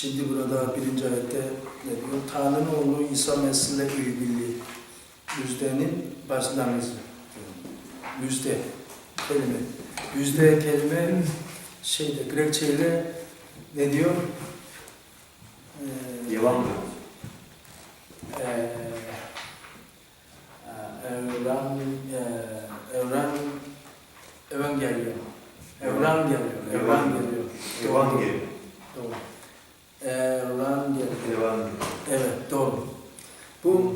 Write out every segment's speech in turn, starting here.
Şimdi burada birinci ayette ne diyor? Tanrı'nın oğlu İsa Mesih'le ilgili müjdenin başlangıcı. Müjde kelime. Müjde kelime şeyde Grekçeyle ne diyor? Ee, Evangel. Eee, e, evren, eee, evren, evren geliyor. Evren geliyor, evren geliyor. Evangel. Doğru. Evren geliyor. Evangel. Evet, doğru. Bu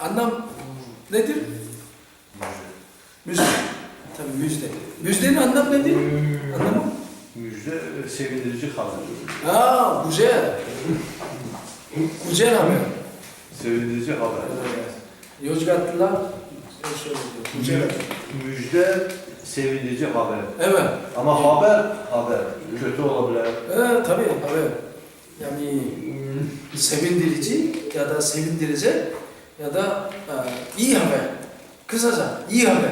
anlam nedir? Müjde. Tabii müjde. Müjdenin anlam nedir? Anlamı? Müjde sevindirici haber. Aa, güzel. Güzel haber. Sevindirici haber. Evet. Yozgatlılar haber. Müjde sevindirici haber. Evet. Ama haber, haber. Kötü olabilir. Evet tabii haber. Yani sevindirici ya da sevindirici ya da e, iyi haber. Kısaca iyi haber.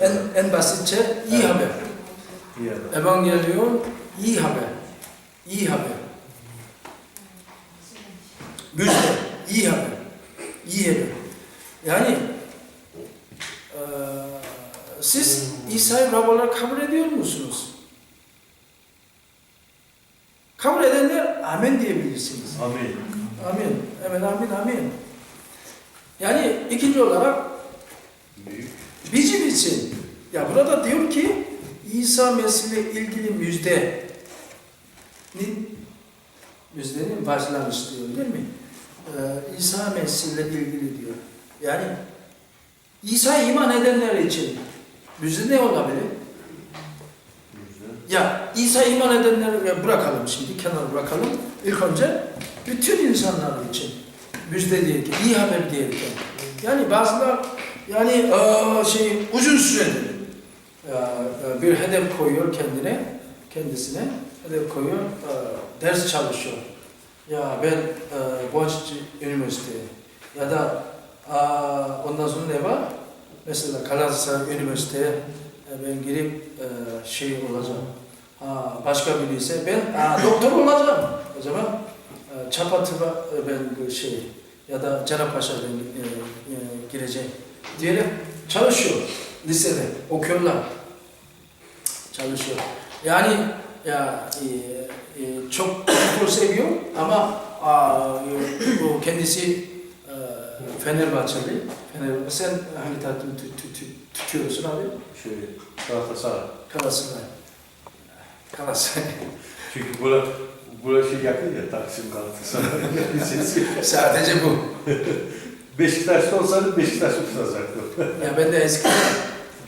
En, en basitçe iyi Evet. haber. İyi haber. İyi haber. İyi haber. Müjde, iyi haber. İyi haber. Yani e, siz İsa'yı Rab olarak kabul ediyor musunuz? Kabul edenler amin diyebilirsiniz. Amin. Amin. Evet amin amin. Yani ikinci olarak bizim için ya burada diyor ki İsa Mesih ile ilgili müjdenin müjdenin başlangıç diyor değil mi? Ee, İsa Mesih ile ilgili diyor. Yani İsa iman edenler için müjde ne olabilir? Ya İsa iman edenleri ya bırakalım şimdi kenara bırakalım. İlk önce bütün insanlar için müjde diye ki iyi haber diye ki. Yani bazılar yani aa, şey uzun süredir ya, e, bir hedef koyuyor kendine kendisine hedef koyuyor e, ders çalışıyor. Ya ben e, Boğaziçi Üniversite ya da ondan sonra ne var? Mesela Galatasaray Üniversite'ye e, ben girip e, şey olacağım. Ha, başka biri ise ben aa, doktor olacağım. O zaman e, Çapatıba e, ben şey ya da Cerrahpaşa ben e, e, gireceğim diyerek çalışıyor lisede okuyorlar çalışıyor. Yani ya e, e, çok futbol seviyor ama aa, e, kendisi e, Fenerbahçeli. Fenerbahçe. Sen hangi takımı tü- tü- tü- tutuyorsun abi? Şey, Galatasaray. Galatasaray. Galatasaray. Çünkü bura, bura şey yakın ya Taksim Galatasaray. Sadece bu. Beşiktaş'ta olsaydı Beşiktaş'ı tutacaktım. Ya ben de eskiden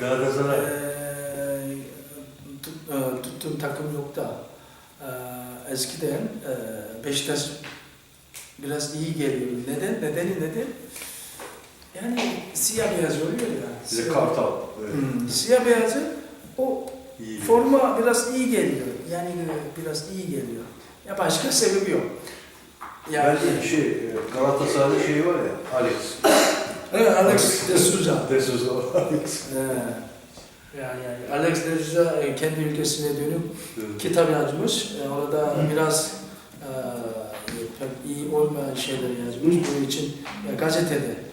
Galatasaray. tut- eee, tuttuğum takım yok da eee, eskiden eee, Beşiktaş biraz iyi geliyor. Neden? Nedeni nedir? Yani siyah beyaz oluyor ya. Bize Siyah- Kartal. Evet. Hmm, Siyah beyazı o İyi. forma biraz iyi geliyor. Yani biraz iyi geliyor. Ya başka sebebi yok. Ya Ben de şey, Galatasaray'da şey var ya, Alex. Evet, Alex de Souza. De Souza Alex. Yani, yani Alex de Souza e, kendi ülkesine dönüp kitap yazmış. E, Orada biraz e, iyi olmayan şeyler yazmış. Bunun için e, gazetede e,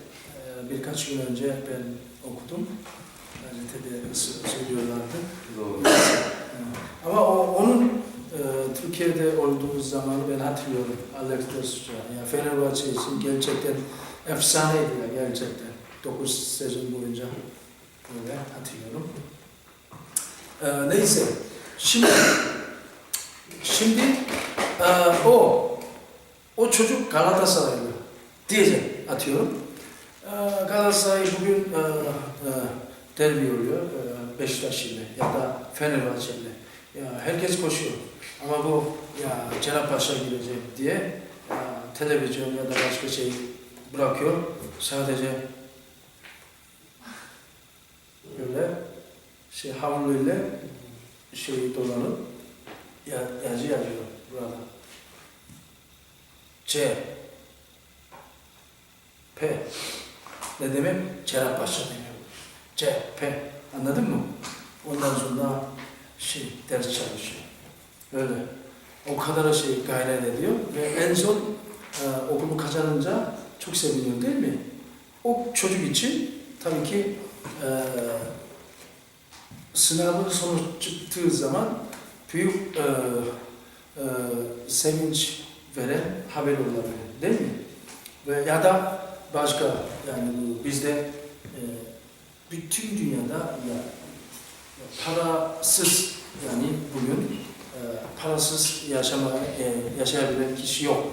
birkaç gün önce ben okudum. Gazetede söylüyorlardı. Doğru. Ama o, onun e, Türkiye'de olduğu zamanı ben hatırlıyorum. Alex de Souza. Yani Fenerbahçe için gerçekten efsaneydi ya gerçekten. 9 sezon boyunca böyle hatırlıyorum. E, neyse. Şimdi şimdi e, o o çocuk Galatasaraylı diyeceğim atıyorum. E, Galatasaray bugün e, e, derbi oluyor e, Beşiktaş ile ya da Fenerbahçe ile. Ya herkes koşuyor. Ama bu ya Cerrahpaşa girecek diye ya, televizyon ya da başka şey bırakıyor. Sadece böyle şey havluyla şey dolanıp ya, yazı yazıyor burada. C P ne demek? Cerrahpaşa demek. C P anladın mı? Ondan sonra şey ders çalışıyor. Öyle. O kadar şey gayret ediyor ve en son e, okulu kazanınca çok seviniyor değil mi? O çocuk için tabii ki e, sınavın sonuç çıktığı zaman büyük e, e, sevinç veren haber olabilir değil mi? Ve ya da başka yani bizde e, bütün dünyada ya, ya parasız yani bugün e, parasız yaşama e, yaşayabilen kişi yok.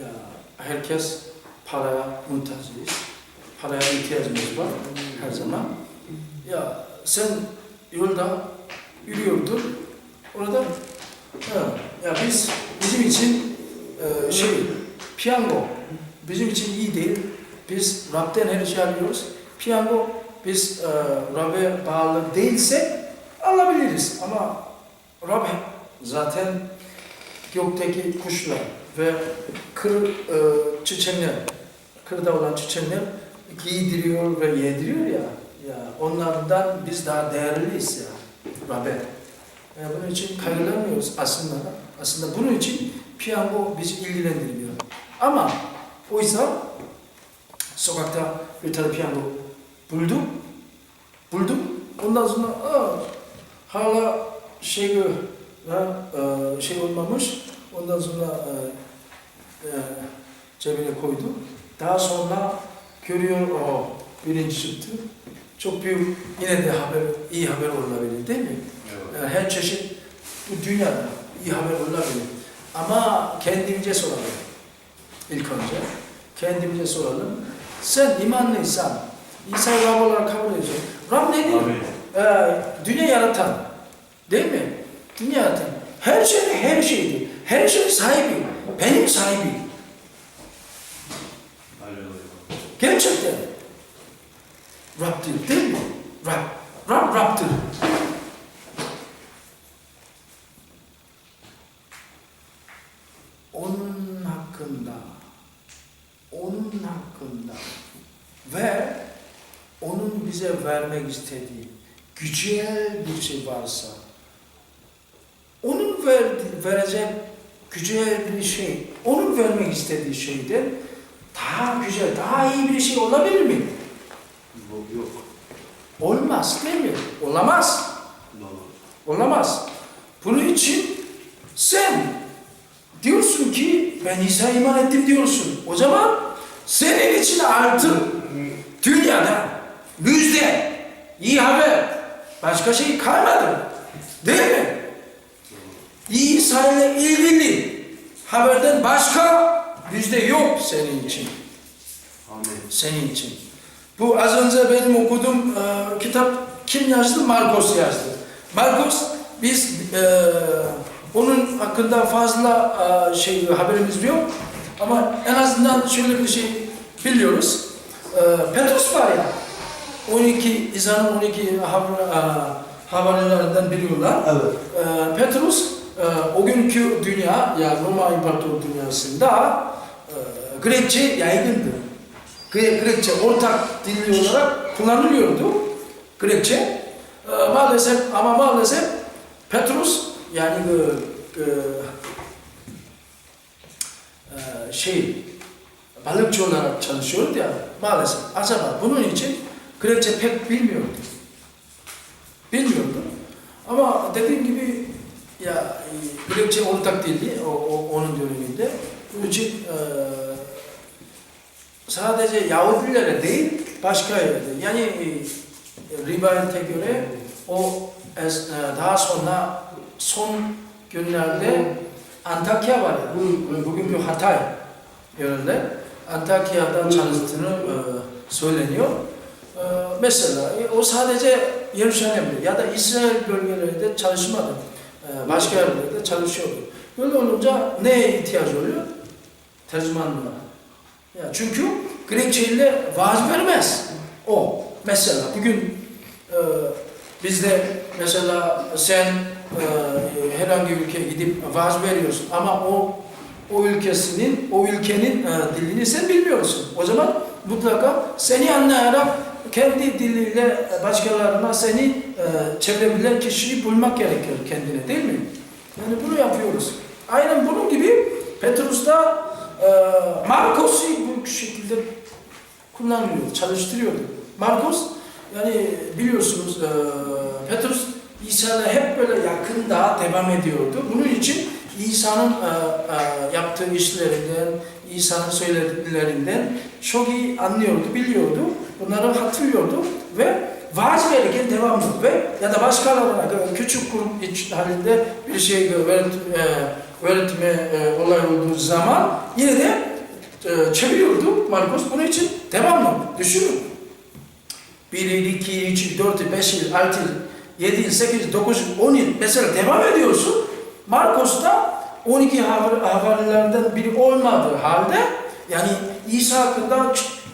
Ya herkes paraya muhtacız. Paraya ihtiyacımız var her zaman. Ya sen yolda yürüyordun. Orada ha, ya biz bizim için e, şey piyango bizim için iyi değil. Biz Rab'den her şey alıyoruz. Piyango biz e, Rab'be bağlı değilsek alabiliriz. Ama Rab zaten gökteki kuşlar ve kır e, çiçekler, kırda olan çiçekler giydiriyor ve yediriyor ya. Ya onlardan biz daha değerliyiz ya Rab'be. Yani bunun için kaygılanmıyoruz aslında. Aslında bunun için piyango bizi ilgilendirmiyor. Ama oysa sokakta bir tane piyango buldum. Buldum. Ondan sonra aa, hala şey ha, e, şey olmamış. Ondan sonra e, e, cebine koydu. Daha sonra görüyor o birinci çıktı. Çok büyük yine de haber, iyi haber olabilir değil mi? Yani her çeşit bu dünyada iyi haber olabilir. Ama kendimize soralım. İlk önce kendimize soralım. Sen imanlıysan, İsa Rab olarak kabul edeceksin. Rab nedir? Ee, dünya yaratan. Değil mi? Dünya yaratan. Her şey, her şeydi. Her şeyin sahibi. Benim. Halleluya. Gerçekten. Rab'dir değil mi? Rab. Rab Rab'dir. Onun hakkında, onun hakkında ve onun bize vermek istediği güzel bir şey varsa, onun verdi, verecek güzel bir şey, onun vermek istediği şeyden daha güzel, daha iyi bir şey olabilir mi? Yok. Olmaz değil mi? Olamaz. Doğru. Olamaz. Bunun için sen diyorsun ki ben İsa iman ettim diyorsun. O zaman senin için artık dünyada müjde, iyi haber, başka şey kalmadı. Değil mi? İsa ile ilgili haberden başka müjde yok senin için. Amin. Senin için. Bu az önce benim okuduğum e, kitap kim yazdı? Marcos yazdı. Marcos biz e, onun hakkında fazla e, şey haberimiz yok ama en azından şöyle bir şey biliyoruz. E, Petrus var ya 12 İsa'nın 12 haber, e, haberlerinden biliyorlar. Evet. E, Petrus e, o günkü dünya ya Roma İmparator dünyasında e, Grekçe yaygındı. Gre- Grekçe ortak dil olarak kullanılıyordu. Grekçe. E, maalesef ama maalesef Petrus yani e, e, e, şey balıkçı olarak çalışıyordu ya maalesef. Acaba bunun için Grekçe pek bilmiyordu. Bilmiyordu. Ama dediğim gibi ya Grekçe ortak dildi o, o, onun döneminde. Bunun için e, sadece Yahudilere değil başka yerde. Yani e, rivayete göre o es- e, daha sonra son günlerde Antakya var. Bu, bugünkü Hatay yönünde Antakya'da çalıştığını e, söyleniyor. E, mesela e, o sadece Yeruşalim'de ya da İsrail bölgelerinde çalışmadı. E, başka yerlerde çalışıyordu. Böyle olunca neye ihtiyaç oluyor? Tercümanlığa. Ya çünkü Grekçe ile vaaz vermez. O. Mesela bugün e, bizde mesela sen e, herhangi ülkeye gidip vaaz veriyorsun ama o o ülkesinin, o ülkenin e, dilini sen bilmiyorsun. O zaman mutlaka seni anlayarak kendi diliyle başkalarına seni e, çevirebilen kişiyi bulmak gerekiyor kendine değil mi? Yani bunu yapıyoruz. Aynen bunun gibi Petrus da e, Markos'u bu şekilde kullanmıyor, çalıştırıyordu. Markos yani biliyorsunuz e, Petrus İsa'yla hep böyle yakında devam ediyordu. Bunun için İsa'nın e, e, yaptığı işlerinden, İsa'nın söylediklerinden çok iyi anlıyordu, biliyordu. Bunları hatırlıyordu ve vaaz verirken devamlı ve ya da başkalarına e, küçük grup halinde bir şey öğret, e, öğretme e, olay olduğu zaman yine de e, çeviriyordu Markus. Bunun için devamlı düşünün. 1 yıl, 2 yıl, 3 yıl, 4 yıl, 5 yıl, 6 yıl, 7 yıl, 8 yıl, 9 yıl, 10 yıl mesela devam ediyorsun. Markus da 12 haber, haberlerden biri olmadığı halde yani İsa hakkında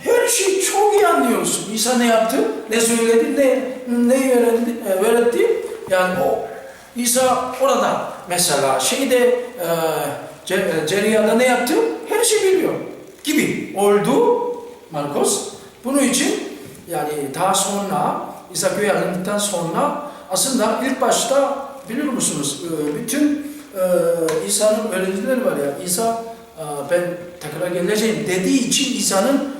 her şeyi çok iyi anlıyorsun. İsa ne yaptı, ne söyledi, ne, ne öğretti, öğretti. Yani o İsa orada mesela şeyde e, Ce- e, Ceriya'da ne yaptı? Her şeyi biliyor gibi oldu Markus. Bunun için yani daha sonra İsa köye alındıktan sonra aslında ilk başta biliyor musunuz e, bütün e, İsa'nın öğrencileri var ya İsa e, ben tekrar geleceğim dediği için İsa'nın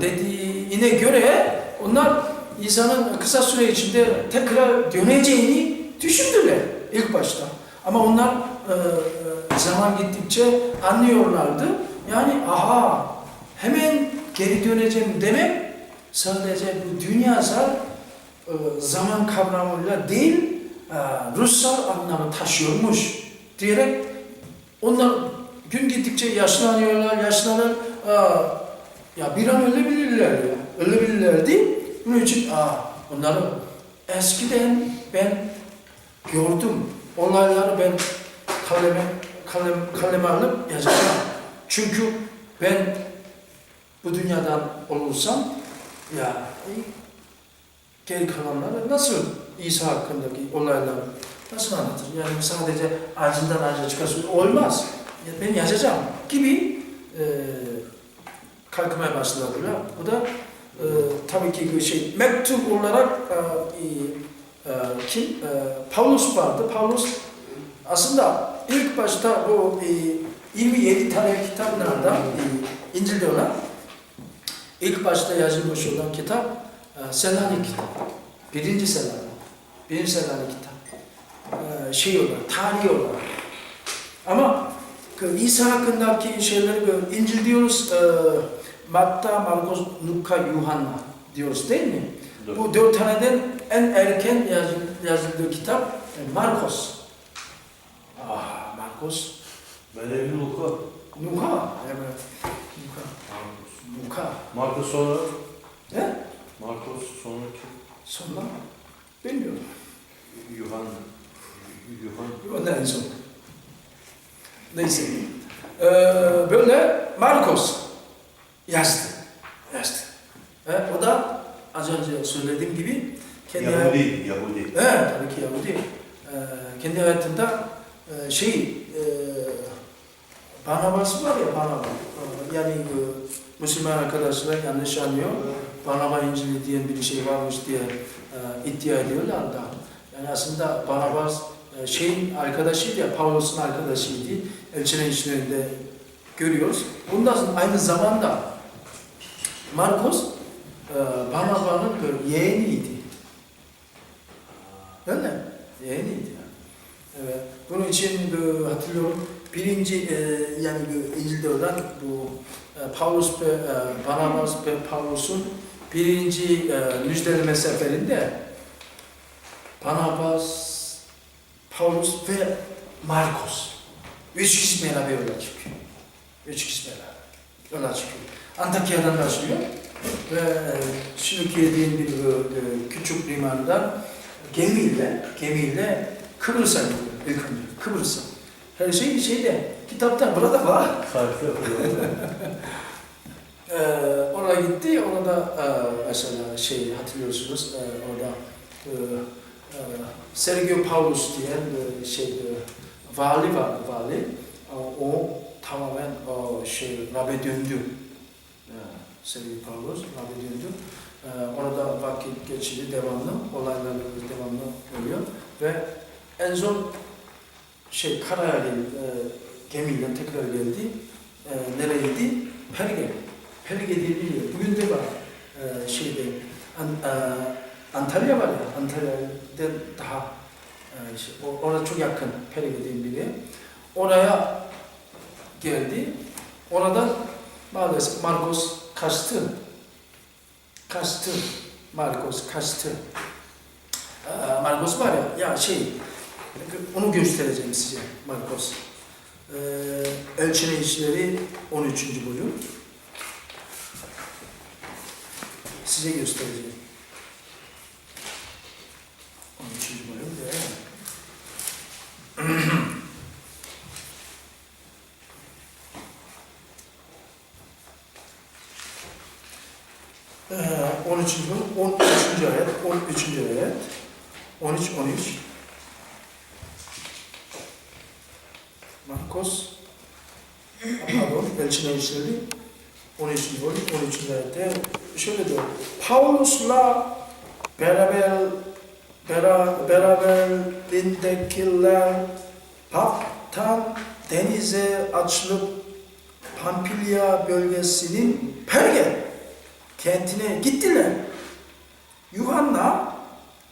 dediğine göre onlar İsa'nın kısa süre içinde tekrar döneceğini düşündüler ilk başta. Ama onlar zaman gittikçe anlıyorlardı. Yani aha hemen geri döneceğim demek sadece bu dünyasal zaman kavramıyla değil e, ruhsal anlamı taşıyormuş diyerek onlar gün gittikçe yaşlanıyorlar, yaşlanır. E, ya bir an ölebilirler ya. Ölebilirlerdi. Bunun için aa, onları eskiden ben gördüm. Olayları ben kaleme, kalem, kaleme alıp yazacağım. Çünkü ben bu dünyadan olursam ya e, geri kalanları nasıl İsa hakkındaki olayları nasıl anlatır? Yani sadece ağzından ağaca çıkarsın olmaz. Ya ben yazacağım gibi e, kalkmaya başladılar. Bu da e, tabii ki şey mektup olarak e, e, kim? E, Paulus vardı. Paulus aslında ilk başta bu e, 27 tane kitaplardan e, İncil'de olan ilk başta yazılmış olan kitap e, Selanik kitap. Birinci Selanik. Birinci Selanik kitap. E, şey olarak, tarihi olarak. Ama İsa hakkındaki şeyleri böyle İncil diyoruz. E, Matta, Markus, Luka, Yuhanna diyoruz değil mi? Doğru. Bu dört taneden en erken yazı- yazıldığı kitap e, Markos. Ah, Markos. Ben evli Luka. Luka. Evet. Luka. Luka. Markus sonra, Ne? Markus sonra kim? Sonra? Bilmiyorum. Yuhanna. Yuhanna. Ondan en son. Neyse. Ee, böyle Markos yazdı. Yazdı. Ve o da az önce söylediğim gibi kendi Yahudi, Yahudi. Evet, tabii ki Yahudi. Ee, kendi hayatında e, şey, e, Barnabas var ya Barnabas. Yani e, Müslüman arkadaşlar yanlış anlıyor. Barnabas İncil'i diyen bir şey varmış diye e, iddia ediyorlar da. Yani aslında Barnabas e, şeyin arkadaşıydı ya, Pavlus'un arkadaşıydı. Elçilerin işlerinde görüyoruz. Bundan aynı zamanda Markus e, Barnabas'ın böyle yeğeniydi. Değil mi? Yeğeniydi yani. Evet. Bunun için e, hatırlıyorum birinci e, yani İncil'de olan bu e, Paulus ve e, Barnabas ve Paulus'un birinci e, müjdeleme seferinde Barnabas, Paulus ve Markus üç kişi beraber yola çıkıyor. Üç kişi beraber yola çıkıyor. Antakya'dan başlıyor ve e, şimdiki dediğim bir e, e, küçük limandan gemiyle, gemiyle Kıbrıs'a gidiyor ilk önce. Kıbrıs'a. Her şey şeyde, kitapta, burada var. Harika. Ee, oraya gitti, orada e, mesela şey hatırlıyorsunuz, e, orada e, e, Sergio Paulus diyen e, şey e, vali var, vali. E, o tamamen o şey Rab'be döndü. E, Sergio Paulus Rab'be döndü. E, orada vakit geçirdi devamlı, olaylar devamlı oluyor ve en son şey geldi, e, gemiyle tekrar geldi. E, nereydi? Perge. Perge diye bir yer. Bugün de var. E, şeyde An, e, Antalya var ya, Antalya'dan daha e, şey, orada çok yakın Perge diye bir yer. Oraya geldi. Oradan maalesef Marcos kaçtı. Kaçtı. Marcos kaçtı. Ee, Marcos var ya, ya şey, onu göstereceğim size Marcos. Ee, Elçine İşleri 13. bölüm. Size göstereceğim. 13. bölüm de. Ee, 13. bölüm, 13. ayet, 13. ayet, 13, 13. Markos, pardon, Elçine İşleri, 13. bölüm, 13. ayette şöyle diyor. Paulus'la beraber bera- beraberindekiler Pap'tan denize açılıp Pampilya bölgesinin Perge kentine gittiler. Yuhanna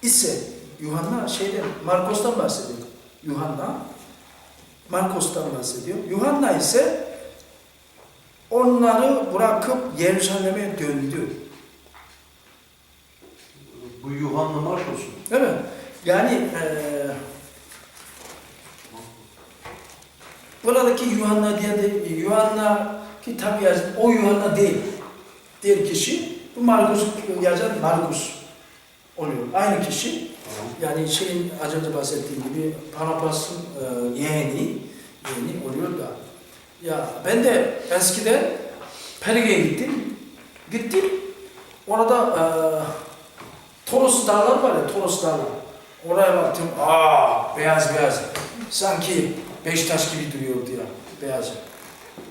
ise Yuhanna şeyden Markos'tan bahsediyor. Yuhanna Markos'tan bahsediyor. Yuhanna ise onları bırakıp Yeruşalim'e döndü. Bu Yuhanna Markos'un. Değil mi? Yani eee buradaki Yuhanna diye de Yuhanna kitap yazan o Yuhanna değil. Diğer kişi bu Markus yazan Markus oluyor. Aynı kişi. Yani şeyin az önce bahsettiğim gibi Panapas'ın e, yeğeni, yeğeni oluyor da. Ya ben de eskiden Perge'ye gittim. Gittim. Orada e, Toros dağlar var ya, Toros dağlar. Oraya baktım, aa beyaz beyaz. Sanki Beşiktaş gibi duruyordu ya, beyaz.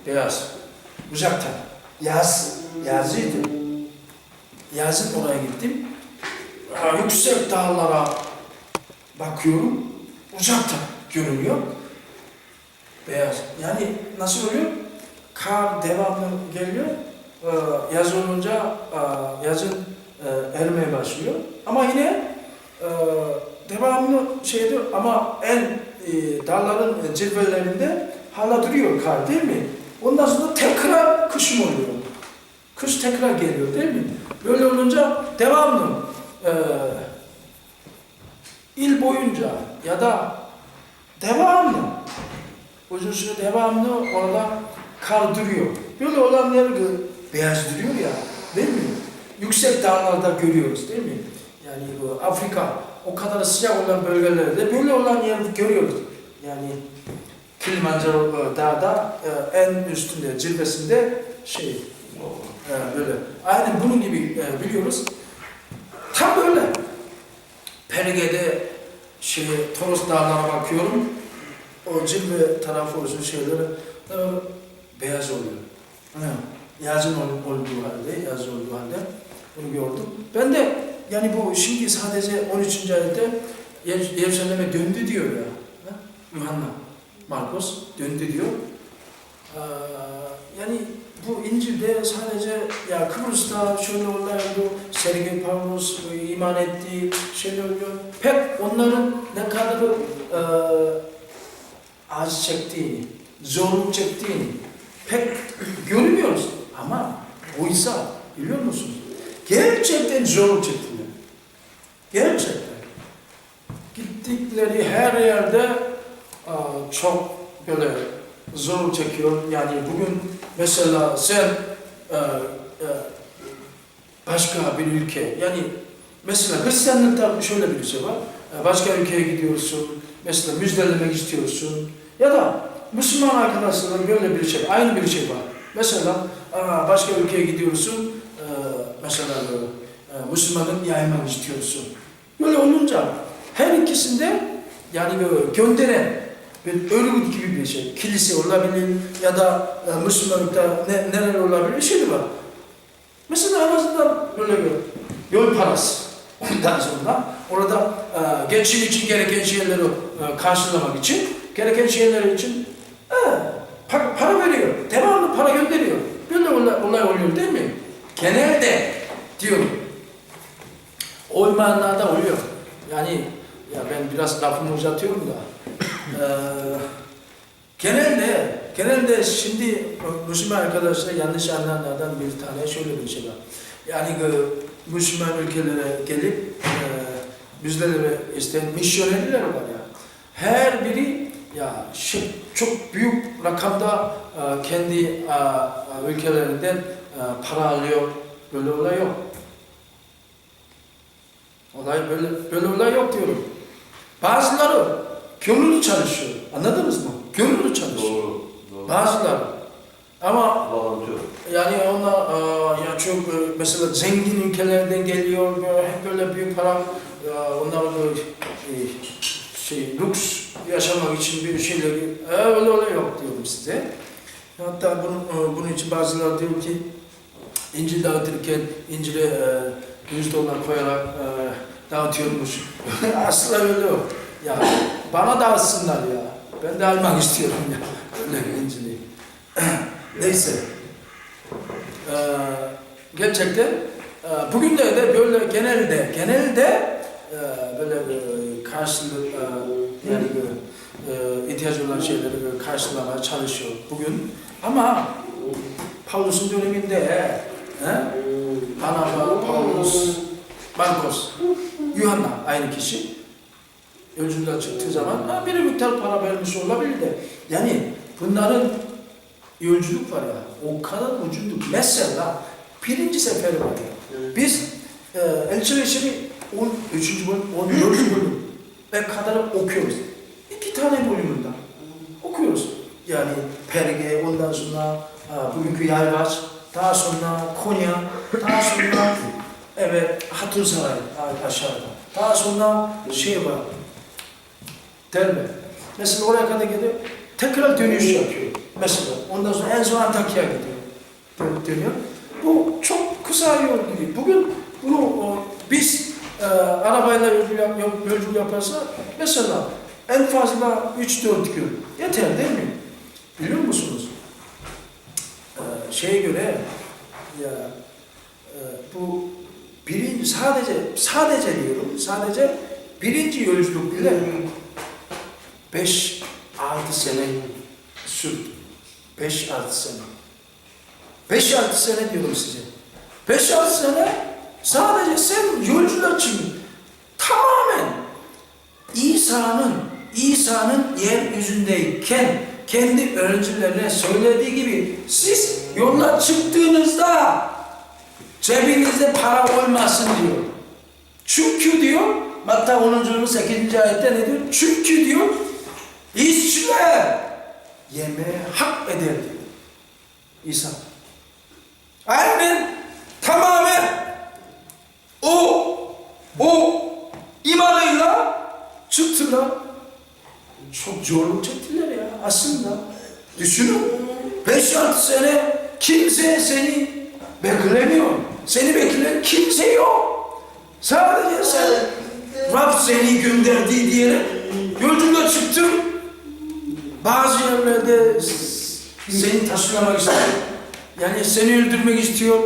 Beyaz. Uzaktan. Yaz, yazıydı. Yazın oraya gittim. Aa, yüksek dağlara bakıyorum, uzaktan görünüyor. Beyaz. Yani nasıl oluyor? Kar devamlı geliyor. Ee, yaz olunca e, yazın e, erimeye başlıyor. Ama yine e, devamlı şeyde ama en e, dağların cilvelerinde hala duruyor kar değil mi? Ondan sonra tekrar kışım oluyor. Kış tekrar geliyor değil mi? Böyle olunca devamlı e, il boyunca ya da devamlı uzun devamlı orada kar duruyor. Böyle olan yer beyaz duruyor ya değil mi? Yüksek dağlarda görüyoruz değil mi? Yani bu Afrika o kadar sıcak olan bölgelerde böyle olan yer görüyoruz. Yani Kilimanjaro e, dağda e, en üstünde, zirvesinde şey e, böyle. Aynen bunun gibi biliyoruz. Tam böyle. Perge'de şey, Toros dağlara bakıyorum. O cilve tarafı olsun şeyleri e, beyaz oluyor. Ha, Yazın ol- olduğu halde, yaz olduğu halde bunu gördüm. Ben de yani bu şimdi sadece 13. ayette Yer- Yeruşalim'e döndü diyor ya. Ha? Yuhanna, Markus döndü diyor. Ee, yani bu İncil'de sadece ya Kıbrıs'ta şöyle olaydı, Sergey Pavlos e, iman etti, şöyle oluyor. Pek onların ne kadar e, acı çektiğini, zorluk çektiğini pek görmüyoruz. Ama oysa biliyor musunuz? Gerçekten zorluk çektiler. Gerçekten. Gittikleri her yerde çok böyle zorluk çekiyor. Yani bugün mesela sen başka bir ülke, yani mesela Hristiyanlıkta şöyle bir şey var. Başka ülkeye gidiyorsun, mesela müjdelemek istiyorsun. Ya da Müslüman arkadaşlarla böyle bir şey, aynı bir şey var. Mesela başka ülkeye gidiyorsun, e, mesela e, Müslümanın yaymak istiyorsun. Böyle olunca her ikisinde yani böyle gönderen bir örgüt gibi bir şey. Kilise olabilir ya da e, Müslümanlıkta ne, neler olabilir şey var. Mesela en azından böyle bir yol parası. Ondan sonra orada e, geçim için gereken şeyleri e, karşılamak için gereken şeyler için he, para, para veriyor. Devamlı para gönderiyor. Böyle olay, olay oluyor değil mi? Genelde diyorum. Olmayanlarda oluyor. Yani ya ben biraz lafımı uzatıyorum da. Eee genelde genelde şimdi Müslüman arkadaşlar yanlış anlayanlardan bir tane şöyle bir şey var. Yani Müslüman ülkelere gelip eee bizlere isteyen misyonerler var ya. Her biri ya çok büyük rakamda eee, kendi eee, ülkelerinden eee, para alıyor. Böyle olay yok. Olay böyle böyle olay yok diyorum. Bazıları gönüllü çalışıyor. Anladınız mı? Gönüllü çalışıyor. Doğru. Doğru. Bazıları. Ama Volontör. yani onlar ya çok mesela zengin ülkelerden geliyor böyle hep böyle büyük para onlar böyle şey lüks yaşamak için bir şeyler eee, öyle öyle yok diyorum size. Hatta bunun, eee, bunun için bazıları diyor ki İncil dağıtırken İncil'e eee, 100 dolar koyarak eee, dağıtıyormuş. Aslında öyle yok. Ya bana dağıtsınlar ya. Ben de almak istiyorum ya. Öyle İncil'i. Neyse. Ee, gerçekten e, bugün de, de böyle genelde genelde e, böyle e, karşılık e, yani e, ihtiyaç olan şeyleri böyle karşılamaya çalışıyor bugün. Ama Paulus'un döneminde he, Barnaba, Paulus, Marcos, Yuhanna aynı kişi yolculuğa çıktığı zaman ha, bir miktar para vermiş olabilir de yani bunların yolculuk var ya o kadar ucunduk. Mesela birinci seferi var ya. Biz e, elçiler işini 13. bölüm, 14. bölüm kadar okuyoruz. İki tane bölümünden okuyoruz. Yani Perge, ondan sonra e, bugünkü Yayvaç, daha sonra Konya, daha sonra evet Hatunsaray a- aşağıda. Daha sonra şey var, Derbe. Mesela oraya kadar gidiyor, tekrar dönüş yapıyor. Mesela ondan sonra en son Antakya'ya gidiyor. Dön- Dönüyor. Bu çok kısa yol değil. Bugün bunu o, biz e, arabayla yolculuk, yap, yol- yolculuk yaparsa mesela en fazla 3-4 gün yeter değil mi? Biliyor musunuz? E, şeye göre ya e, bu birinci sadece sadece diyorum sadece birinci yolculuk bile 5-6 sene sürdü. 5-6 sene. 5-6 sene diyorum size. 5-6 sene sadece sen yolcular için tamamen İsa'nın İsa'nın yeryüzündeyken kendi öğrencilerine söylediği gibi siz yola çıktığınızda cebinizde para olmasın diyor. Çünkü diyor Matta 10. 8. ayette ne diyor? Çünkü diyor işçiler yemeğe hak eder diyor. İsa. Aynen tamamen o o imanıyla çıktılar. Çok zorluk çektiler ya aslında. Düşünün 5-6 sene kimse seni beklemiyor. Seni bekleyen kimse yok. Sadece sen Rab seni gönderdi diyerek yolculuğa çıktın. Bazı yerlerde seni taşlamak istiyor. Yani seni öldürmek istiyor.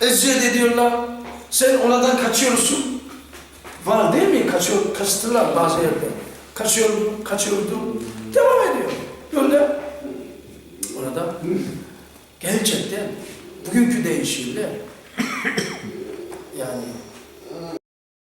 Eziyet ediyorlar. Sen oradan kaçıyorsun. Var değil mi? Kaçıyor, kaçtılar bazı yerde. Kaçıyordum, kaçıyordum. Devam ediyor. Böyle orada gerçekten bugünkü deyişiyle yani